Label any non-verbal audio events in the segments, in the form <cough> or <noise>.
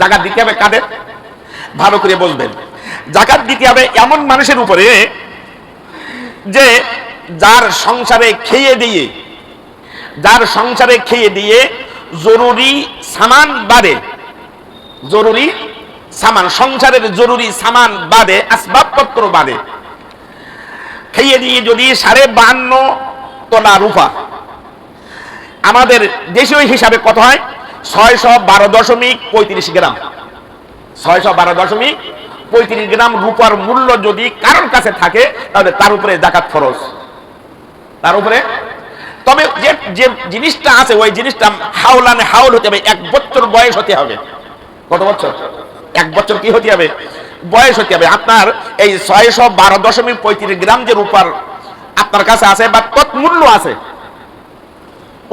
জাকাত দিতে হবে কাদের? ভালো করে বলবেন। জাকাত দিতে হবে এমন মানুষের উপরে যে যার সংসারে খেয়ে দিয়ে, যার সংসারে খেয়ে দিয়ে জরুরি সামান বাদে জরুরি সামান, সংসারের জরুরি সামান বাদে আসবাবপত্র বাদে খেয়ে দিয়ে যদি সাড়ে বাহান্ন তোলা রূপা আমাদের দেশীয় হিসাবে কত হয়? ছয়শো বারো দশমিক পঁয়ত্রিশ গ্রাম। ছয়শো বারো দশমিক পঁয়ত্রিশ গ্রাম রূপার মূল্য যদি কারোর কাছে থাকে, তাহলে তার উপরে জাকাত খরচ তার উপরে? তবে যে যে জিনিসটা আছে, ওই জিনিসটা হাওলানে হাউল হতে হবে। এক বছর বয়স হতে হবে। কত বছর? এক বছর কি হতে হবে? বয়স হতে হবে। আপনার এই ছয়শো বারো দশমিক পঁয়ত্রিশ গ্রাম যে রূপার আপনার কাছে আছে বা তৎমূল্য আছে,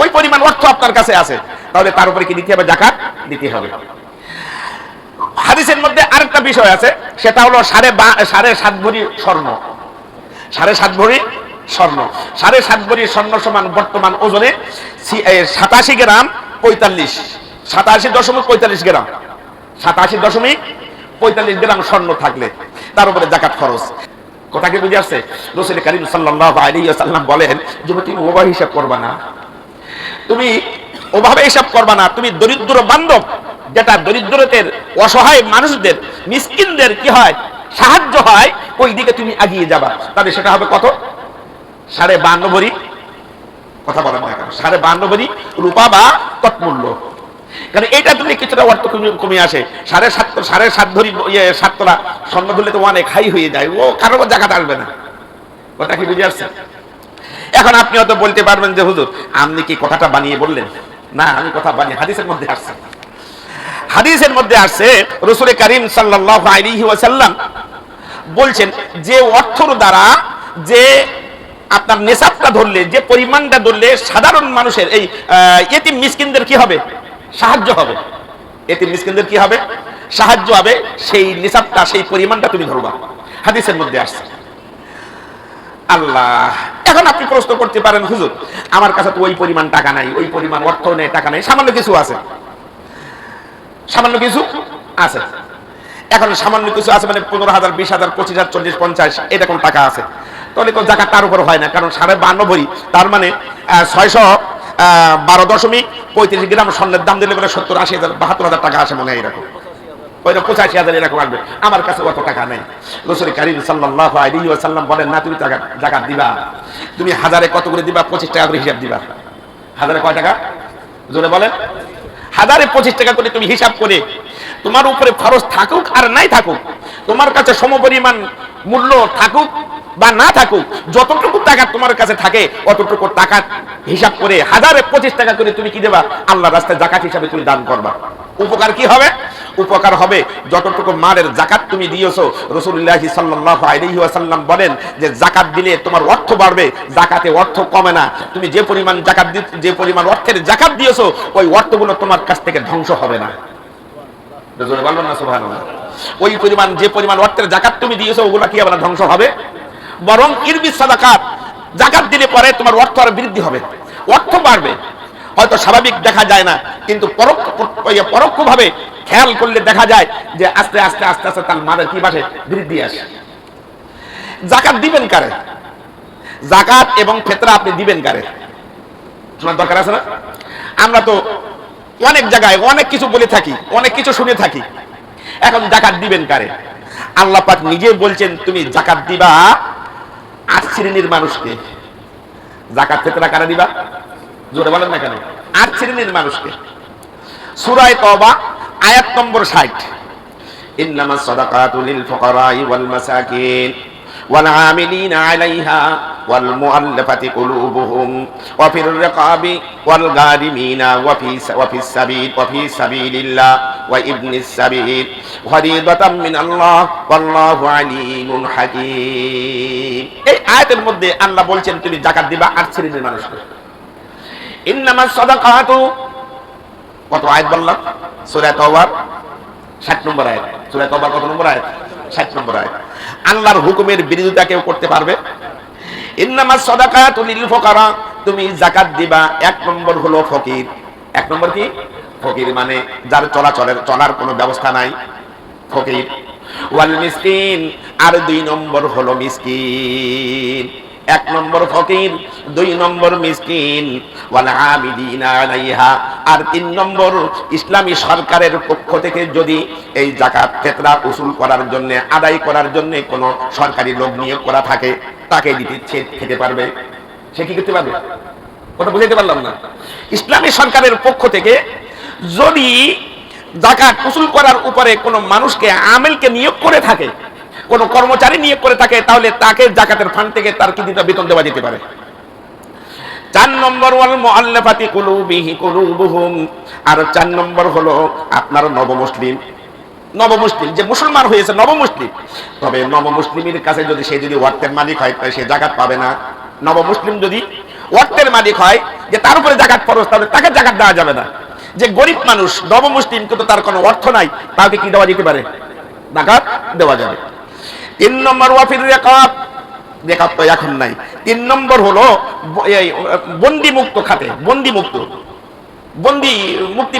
ওই পরিমাণ অর্থ আপনার কাছে আছে। তাহলে তার উপরে কি দিতে হবে? জাকাত দিতে হবে। হাদিসের মধ্যে আরেকটা বিষয় আছে, সেটা হলো সাড়ে বা সাড়ে সাত ভরি স্বর্ণ। সাড়ে সাত ভরি স্বর্ণ। সাড়ে সাত ভরি স্বর্ণ সমান বর্তমান ওজনে সাতাশি গ্রাম পঁয়তাল্লিশ। সাতাশি দশমিক পঁয়তাল্লিশ গ্রাম। সাতাশি দশমিক পঁয়তাল্লিশ গ্রাম স্বর্ণ থাকলে তার উপরে জাকাত খরচ। কথা কি বুঝে আসছে? রসুল করিম সাল্লাহ আলী সাল্লাম বলেন যে তুমি ওভার হিসাব করবা না। তুমি ওভাবে হিসাব করবা না। তুমি দরিদ্র বান্ধব, যেটা দরিদ্রতের অসহায় মানুষদের, মিসকিনদের কি হয়? সাহায্য হয়, ওই দিকে তুমি এগিয়ে যাবা। তাহলে সেটা হবে কত? সাড়ে বান্ন ভরি। কথা বলেন না কেন? সাড়ে বান্ন ভরি রূপা বা তৎমূল্য। কারণ এটা কিছুটা অর্থ কমে- আসে। সাড়ে সাত সাড়ে সাত ভরি ইয়ে সাত তোলা স্বর্ণ ধরলে তো অনেক হাই হয়ে যায়। ও কারও জায়গাতে আসবে না। ওটা কি বুঝে আসছে? এখন আপনি হয়তো বলতে পারবেন যে, হুজুর, আপনি কি কথাটা বানিয়ে বললেন? না, আমি কথা বানিয়ে হাদিসের মধ্যে আসছে। হাদিসের মধ্যে আসছে রসুল করিম সাল্লাহ আলাইহি ওয়াসাল্লাম বলছেন, যে অর্থর দ্বারা যে আপনার নেশাবটা ধরলে, যে পরিমাণটা ধরলে সাধারণ মানুষের এই এতিম মিসকিনদের কি হবে? সাহায্য হবে। এতিম মিসকিনদের কি হবে? সাহায্য হবে, সেই নিসাবটা সেই পরিমাণটা তুমি ধরবা। হাদিসের মধ্যে আসছে। আল্লাহ, এখন আপনি প্রশ্ন করতে পারেন, হুজুর, আমার কাছে তো ওই পরিমাণ টাকা নাই, ওই পরিমাণ অর্থ নেই, টাকা নেই, সামান্য কিছু আছে। সামান্য কিছু আছে। এখন সামান্য কিছু আছে মানে পনেরো হাজার, বিশ হাজার, পঁচিশ হাজার, চল্লিশ, পঞ্চাশ এরকম টাকা আছে। তাহলে তো জাকাত তার উপর হয় না, কারণ সাড়ে ভরি, তার মানে ছয়শো বারো দশমিক পঁয়ত্রিশ গ্রাম স্বর্ণের দাম দিলে বলে সত্তর, আশি হাজার, বাহাত্তর হাজার টাকা আসে মনে হয় এরকম। পঁচাশি হাজার এরকম আসবে আমার কাছে অত টাকা নেই। রসুল কারিম সাল্লাহ বলেন, না, তুমি টাকা দিবা। তুমি হাজারে কত করে দিবা? পঁচিশ টাকা করে হিসাব দিবা। হাজারে কয় টাকা? জোরে বলেন। হাজারে পঁচিশ টাকা করে তুমি হিসাব করে তোমার উপরে খরচ থাকুক আর নাই থাকুক, তোমার কাছে সমপরিমাণ মূল্য থাকুক বা না থাকুক, যতটুকু টাকা তোমার কাছে থাকে, অতটুকু টাকা হিসাব করে হাজারে পঁচিশ টাকা করে তুমি কি দেবা? আল্লাহ রাস্তায় জাকাত হিসাবে তুমি দান করবা। উপকার কি হবে? উপকার হবে যতটুকু মালের জাকাত তুমি দিয়েছ। রসুল্লাহ সাল্লাহ আলাইহি বলেন যে জাকাত দিলে তোমার অর্থ বাড়বে, জাকাতে অর্থ কমে না। তুমি যে পরিমাণ জাকাত যে পরিমাণ অর্থের জাকাত দিয়েছ, ওই অর্থগুলো তোমার কাছ থেকে ধ্বংস হবে না। ওই পরিমাণ, যে পরিমাণ অর্থের জাকাত তুমি দিয়েছ, ওগুলো কি আবার ধ্বংস হবে? বরং ইরবি সাদাকাত, জাকাত দিলে পরে তোমার অর্থ আর বৃদ্ধি হবে, অর্থ বাড়বে। হয়তো স্বাভাবিক দেখা যায় না, কিন্তু পরোক্ষ পরোক্ষভাবে খেয়াল করলে দেখা যায় যে আস্তে আস্তে আস্তে আস্তে তার মাদের কি বাসে বৃদ্ধি আসে। জাকাত দিবেন কারে? জাকাত এবং ফেতরা আপনি দিবেন কারে? শোনার দরকার আছে না? আমরা তো অনেক জায়গায় অনেক কিছু বলে থাকি, অনেক কিছু শুনে থাকি। এখন জাকাত দিবেন কারে? আল্লাহ পাক নিজে বলছেন, তুমি জাকাত দিবা আট শ্রেণির মানুষকে। জাকাত ফেতরা কারা দিবা? জোরে বলেন না কেন? আট শ্রেণির মানুষকে। সুরায় তবা আয়াত নম্বর ষাট। ইন্নামা সাদাকাতুল ফুকারাই ওয়াল মাসাকিন ওয়াল আমিলিনা আলাইহা। ওয়াল মুআল্লাফাতি কুলুবুহুম ওয়া ফির ওয়া ফি ওয়া ফিস সাবিল ওয়া ফি ইবনিস সাবিল এই আয়াতের মধ্যে আল্লাহ বলছেন, তুমি জাকাত দিবা আর শ্রেণির মানুষকে। ইন্নামাস সাদাকাতু, কত আয়াত বললাম? সূরা তাওবার 60 নম্বর আয়াত। সূরা তাওবার কত নম্বর আয়াত? 60 নম্বর আয়াত। আল্লাহর হুকুমের বিরোধিতা কেউ করতে পারবে? ইন্নামা সাদাকাতু লিল ফুকারা। তুমি জাকাত দিবা, এক নম্বর হলো ফকির। এক নম্বর কি? ফকির মানে যার চলাচলের, চলার কোনো ব্যবস্থা নাই। ফকির। ওয়াল মিসকিন, আর দুই নম্বর হলো মিসকিন। এক নম্বর ফকির, দুই নম্বর মিসকিন। ওয়াল আমিদিনা আলাইহা, আর তিন নম্বর ইসলামী সরকারের পক্ষ থেকে যদি এই জাকাত ফেতরা উসুল করার জন্য, আদায় করার জন্য কোনো সরকারি লোক নিয়োগ করা থাকে তাকে দিতে সে- খেতে পারবে। সে কি করতে পারবে? ওটা বুঝাইতে পারলাম না। ইসলামী সরকারের পক্ষ থেকে যদি জাকাত উসুল করার উপরে কোনো মানুষকে, আমেলকে নিয়োগ করে থাকে, কোনো কর্মচারী নিয়োগ করে থাকে, তাহলে তাকে জাকাতের ফান্ড থেকে তার কি দিতে বেতন দেওয়া যেতে পারে। চার নম্বর ওয়াল মুআল্লাফাতি কুলুবিহি কুলুবুহুম। আর চার নম্বর হলো আপনার নবমুসলিম। নবমুসলিম, যে মুসলমান হয়েছে নবমুসলিম। তবে নবমুসলিমের কাছে যদি সে যদি অর্থের মালিক হয়, তাহলে সে জাকাত পাবে না। নবমুসলিম যদি অর্থের মালিক হয়, যে তার উপরে জাকাত ফরজ, তাহলে তাকে জাকাত দেওয়া যাবে না। যে গরিব মানুষ নবমুসলিম কিন্তু তার কোনো অর্থ নাই, তাকে কি দেওয়া যেতে পারে? জাকাত দেওয়া যাবে। তিন নম্বর ওয়াফির রেকাব। রেকাব তো এখন নাই। তিন নম্বর হলো বন্দি মুক্ত খাতে বন্দি মুক্ত বন্দি মুক্তি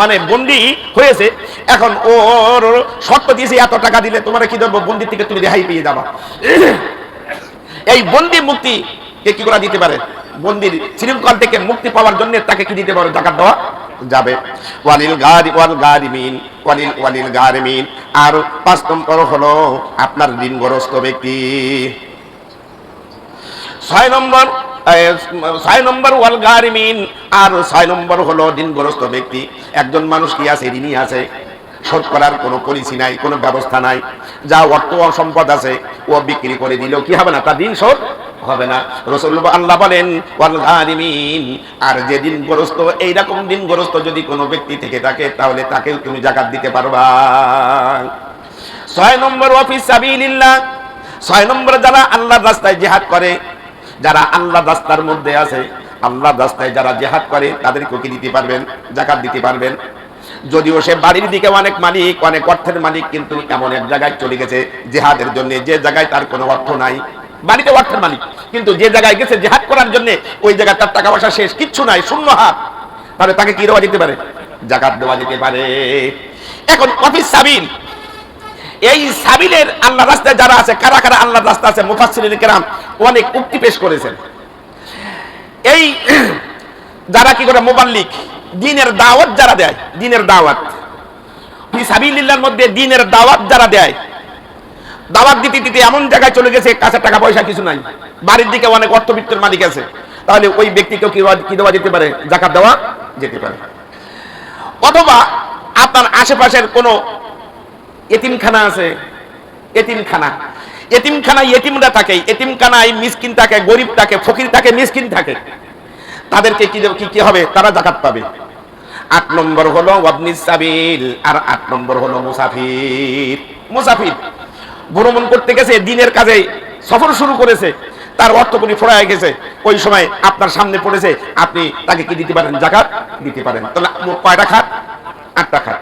মানে বন্দি হয়েছে। এখন ওর শর্ত দিয়েছে, এত টাকা দিলে তোমার কি ধরবো? বন্দি থেকে তুমি রেহাই পেয়ে যাবা। এই বন্দি মুক্তি কে কি করে দিতে পারে? বন্দির শৃঙ্খল থেকে মুক্তি পাওয়ার জন্য তাকে কি দিতে পারে? জাকাত দেওয়া যাবে। ওয়ালিল গারি ওয়াল গারিমিন ওয়ালিল ওয়ালিল গারিমিন আর পাঁচ নম্বর হলো আপনার ঋণগ্রস্ত ব্যক্তি। ছয় নম্বর ছয় নম্বর ওয়াল গারিমিন, আর ছয় নম্বর হলো ঋণগ্রস্ত ব্যক্তি। একজন মানুষ কি আছে? ঋণী আছে। শোধ করার কোনো পলিসি নাই, কোনো ব্যবস্থা নাই। যা অর্থ সম্পদ আছে, ও বিক্রি করে দিলেও কি হবে না? তার ঋণ শোধ হবে না। রসুল আল্লাহ বলেন আর যে ঋণগ্রস্ত, এইরকম ঋণগ্রস্ত যদি কোনো ব্যক্তি থেকে থাকে, তাহলে তাকেও তুমি জাকাত দিতে পারবা। ছয় নম্বর অফিস সাবিলিল্লাহ। ছয় নম্বর, যারা আল্লাহর রাস্তায় জেহাদ করে যারা আল্লাহ রাস্তার মধ্যে আছে, আল্লাহ রাস্তায় যারা জেহাদ করে তাদেরকে কি দিতে পারবেন? জাকাত দিতে পারবেন? যদিও সে বাড়ির দিকে অনেক মালিক, অনেক অর্থের মালিক, কিন্তু এমন এক জায়গায় চলে গেছে জেহাদের জন্য। যে জায়গায় তার কোনো অর্থ নাই, বাড়িতে অর্থের মালিক, কিন্তু যে জায়গায় গেছে জেহাদ করার জন্য, ওই জায়গায় তার টাকা পয়সা শেষ, কিচ্ছু নাই, শূন্য হাত। তাহলে তাকে কি দেওয়া যেতে পারে? জাকাত দেওয়া যেতে পারে। এখন অফিস সাবিল। এই সাবিলের আল্লাহ রাস্তায় যারা আছে, কারা কারা আল্লাহ রাস্তা আছে? মুফাসসিরিন কেরাম। অনেক উক্তি পেশ করেছেন। এই <clears throat> যারা কি করে মোবাল্লিক দিনের দাওয়াত যারা দেয়, দিনের দাওয়াত। ফি সাবিলিল্লাহর মধ্যে দিনের দাওয়াত যারা দেয়, দাওয়াত দিতে দিতে এমন জায়গায় চলে গেছে, কাছে টাকা পয়সা কিছু নাই, বাড়ির দিকে অনেক অর্থবিত্তের মালিক আছে। তাহলে ওই ব্যক্তিকেও কি দেওয়া যেতে পারে? জাকাত দেওয়া যেতে পারে। অথবা আপনার আশেপাশের কোনো এতিমখানা আছে, এতিমখানা। এতিমখানায় এতিমরা থাকে, এতিমখানায় মিসকিন থাকে, গরিব থাকে, ফকির থাকে, মিসকিন থাকে। তাদেরকে কি কি কি হবে? তারা জাকাত পাবে। আট নম্বর হলো ওয়াবনিস সাবিল, আর আট নম্বর হলো মুসাফির। মুসাফির ভ্রমণ করতে গেছে, দিনের কাজে সফর শুরু করেছে, তার অর্থগুলি ফোড়ায় গেছে। ওই সময় আপনার সামনে পড়েছে, আপনি তাকে কি দিতে পারেন? জাকাত দিতে পারেন। তাহলে কয়টা খাত আটটা খাত